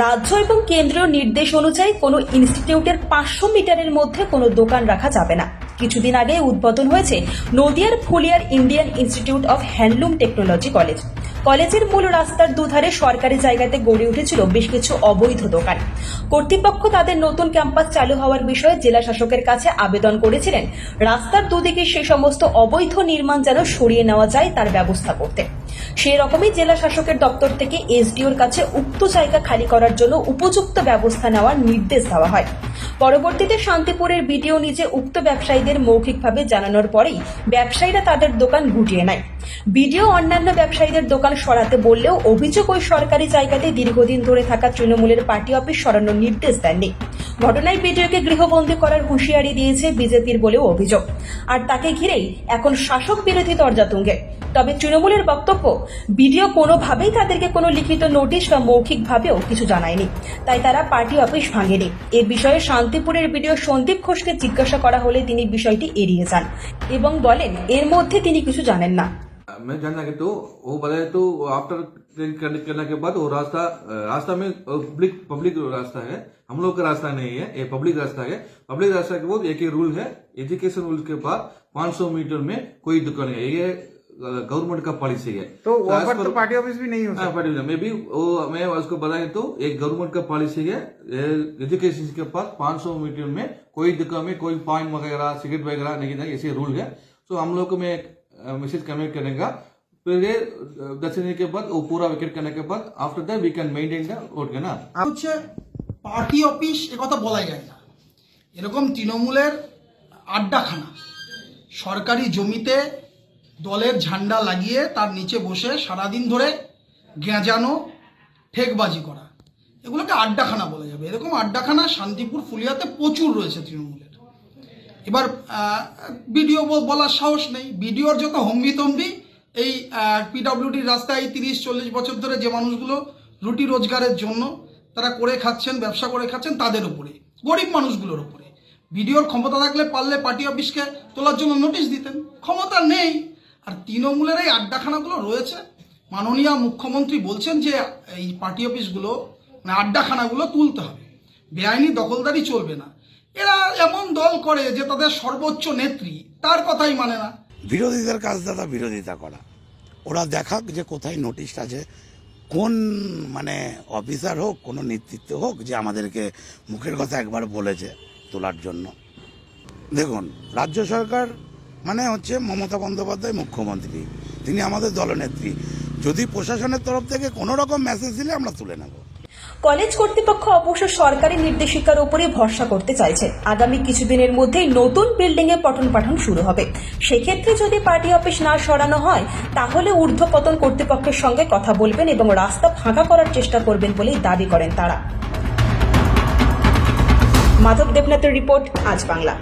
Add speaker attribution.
Speaker 1: রাজ্য এবং কেন্দ্রীয় নির্দেশ অনুযায়ী কোনো ইনস্টিটিউটের পাঁচশো মিটারের মধ্যে কোনো দোকান রাখা যাবে না। কিছুদিন আগে উদ্বোধন হয়েছে নদিয়ার ফুলিয়ার Indian institute of handloom technology college. কলেজের মূল রাস্তার দুধারে সরকারি জায়গাতে গড়ে উঠেছিল বেশ কিছু অবৈধ দোকান। কর্তৃপক্ষ তাদের নতুন ক্যাম্পাস চালু হওয়ার বিষয়ে জেলা শাসকের কাছে আবেদন করেছিলেন। রাস্তার দুদিকে সে সমস্ত অবৈধ নির্মাণ যেন সরিয়ে নেওয়া যায় তার ব্যবস্থা করতে। সেই রকমই জেলা শাসকের দপ্তর থেকে এসডিওর কাছে উক্ত জায়গা খালি করার জন্য উপযুক্ত ব্যবস্থা নেওয়ার নির্দেশ দেওয়া হয়। পরবর্তীতে শান্তিপুরের বিডিও নিজে উক্ত ব্যবসায়ীদের মৌখিকভাবে জানানোর পরেই ব্যবসায়ীরা তাদের দোকান গুটিয়ে নেয়। বিডিও অন্যান্য ব্যবসায়ীদের দোকান সরাতে বললেও অভিযোগ ওই সরকারি জায়গাতে দীর্ঘদিন ধরে থাকা তৃণমূলের পার্টি অফিস সরানোর নির্দেশ দেননি। ঘটনায় বিডিওকে গৃহবন্দী করার হুঁশিয়ারি দিয়েছে বিজেপির বলেও অভিযোগ। আর তাকে ঘিরেই এখন শাসক বিরোধী দরজা তুঙ্গে তবে তৃণমূলের বক্তব্য, বিডিও কোনোভাবেই তাদেরকে কোনো লিখিত নোটিশ বা মৌখিকভাবেও কিছু জানায়নি। তাই তারা পার্টি অফিস ভাঙেনি। এ বিষয়ে শান্তিপুরের বিডিও সন্দীপ ঘোষকে জিজ্ঞাসা করা হলে তিনি বিষয়টি এড়িয়ে যান এবং বলেন, এর মধ্যে তিনি কিছু জানেন না।
Speaker 2: मैं जानना कि तो वो बताए तो आफ्टर ट्रेन करने करने के बाद वो रास्ता रास्ता में पब्लिक पब्लिक रास्ता है। हम लोग का रास्ता नहीं है ये पब्लिक रास्ता है। पब्लिक रास्ता के बाद एक ही रूल है एजुकेशन रूल के बाद 500 मीटर में कोई दुकान है। ये गवर्नमेंट का पॉलिसी है।
Speaker 3: तो
Speaker 2: as
Speaker 3: वहाँ पर तो पार्टी ऑफ़िस भी नहीं हो
Speaker 2: हाँ, पार्टी में भी वो मैं उसको बताया तो एक गवर्नमेंट का पॉलिसी है एजुकेशन के पास 500 मीटर में कोई दुकान में कोई पॉइंट वगैरह सिगरेट वगैरह नहीं ऐसे रूल है। तो हम लोग को मैं मैसेज कन्वे करने का फिर ये दस दिन के बाद वो पूरा विकेट करने के बाद after that we can maintain the road के ना
Speaker 4: হচ্ছে পার্টি অফিস কথা বলাই যায় না এরকম তৃণমূলের আড্ডাখানা সরকারি জমিতে দলের ঝান্ডা লাগিয়ে তার নিচে বসে সারাদিন ধরে গেঁজানো ঠেকবাজি করা এগুলোকে আড্ডাখানা বলা যাবে এরকম আড্ডাখানা শান্তিপুর ফুলিয়াতে প্রচুর রয়েছে তৃণমূলের এবার বিডিও বলার সাহস নেই। বিডিওর যত হম্বি তম্বি এই পিডব্লিউডির রাস্তায় তিরিশ, চল্লিশ বছর ধরে যে মানুষগুলো রুটি রোজগারের জন্য তারা করে খাচ্ছেন, ব্যবসা করে খাচ্ছেন, তাদের উপরে, গরিব মানুষগুলোর উপরে। বিডিওর ক্ষমতা থাকলে পারলে পার্টি অফিসকে তোলার জন্য নোটিশ দিতেন। ক্ষমতা নেই। আর তৃণমূলের এই আড্ডাখানাগুলো রয়েছে। মাননীয় মুখ্যমন্ত্রী বলছেন যে, এই পার্টি অফিসগুলো মানে আড্ডাখানাগুলো তুলতে হবে। বেআইনি দখলদারি চলবে না। এরা এমন দল করে যে তাদের সর্বোচ্চ নেত্রী, তার কথাই মানে না।
Speaker 5: বিরোধীদের কাজ দাদা বিরোধিতা করা। ওরা দেখাক যে কোথায় নোটিশ আছে, কোন মানে অফিসার হোক, কোনো নেতৃত্ব হোক, যে আমাদেরকে মুখের কথা একবার বলেছে তোলার জন্য। দেখুন, রাজ্য সরকার মানে হচ্ছে মমতা বন্দ্যোপাধ্যায় মুখ্যমন্ত্রী, তিনি আমাদের দলনেত্রী। যদি প্রশাসনের তরফ থেকে কোনো রকম মেসেজ দিলে আমরা তুলে নেব।
Speaker 1: কলেজ কর্তৃপক্ষ অবশ্য সরকারি নির্দেশিকার উপরে ভরসা করতে চাইছে। আগামী কিছুদিনের মধ্যেই নতুন বিল্ডিং এ পঠন পাঠন শুরু হবে। সেক্ষেত্রে যদি পার্টি অফিস না সরানো হয়, তাহলে ঊর্ধ্বপতন কর্তৃপক্ষের সঙ্গে কথা বলবেন এবং রাস্তা ফাঁকা করার চেষ্টা করবেন বলেই দাবি করেন তারা। মাধব দেবনাথের রিপোর্ট, আজ বাংলা।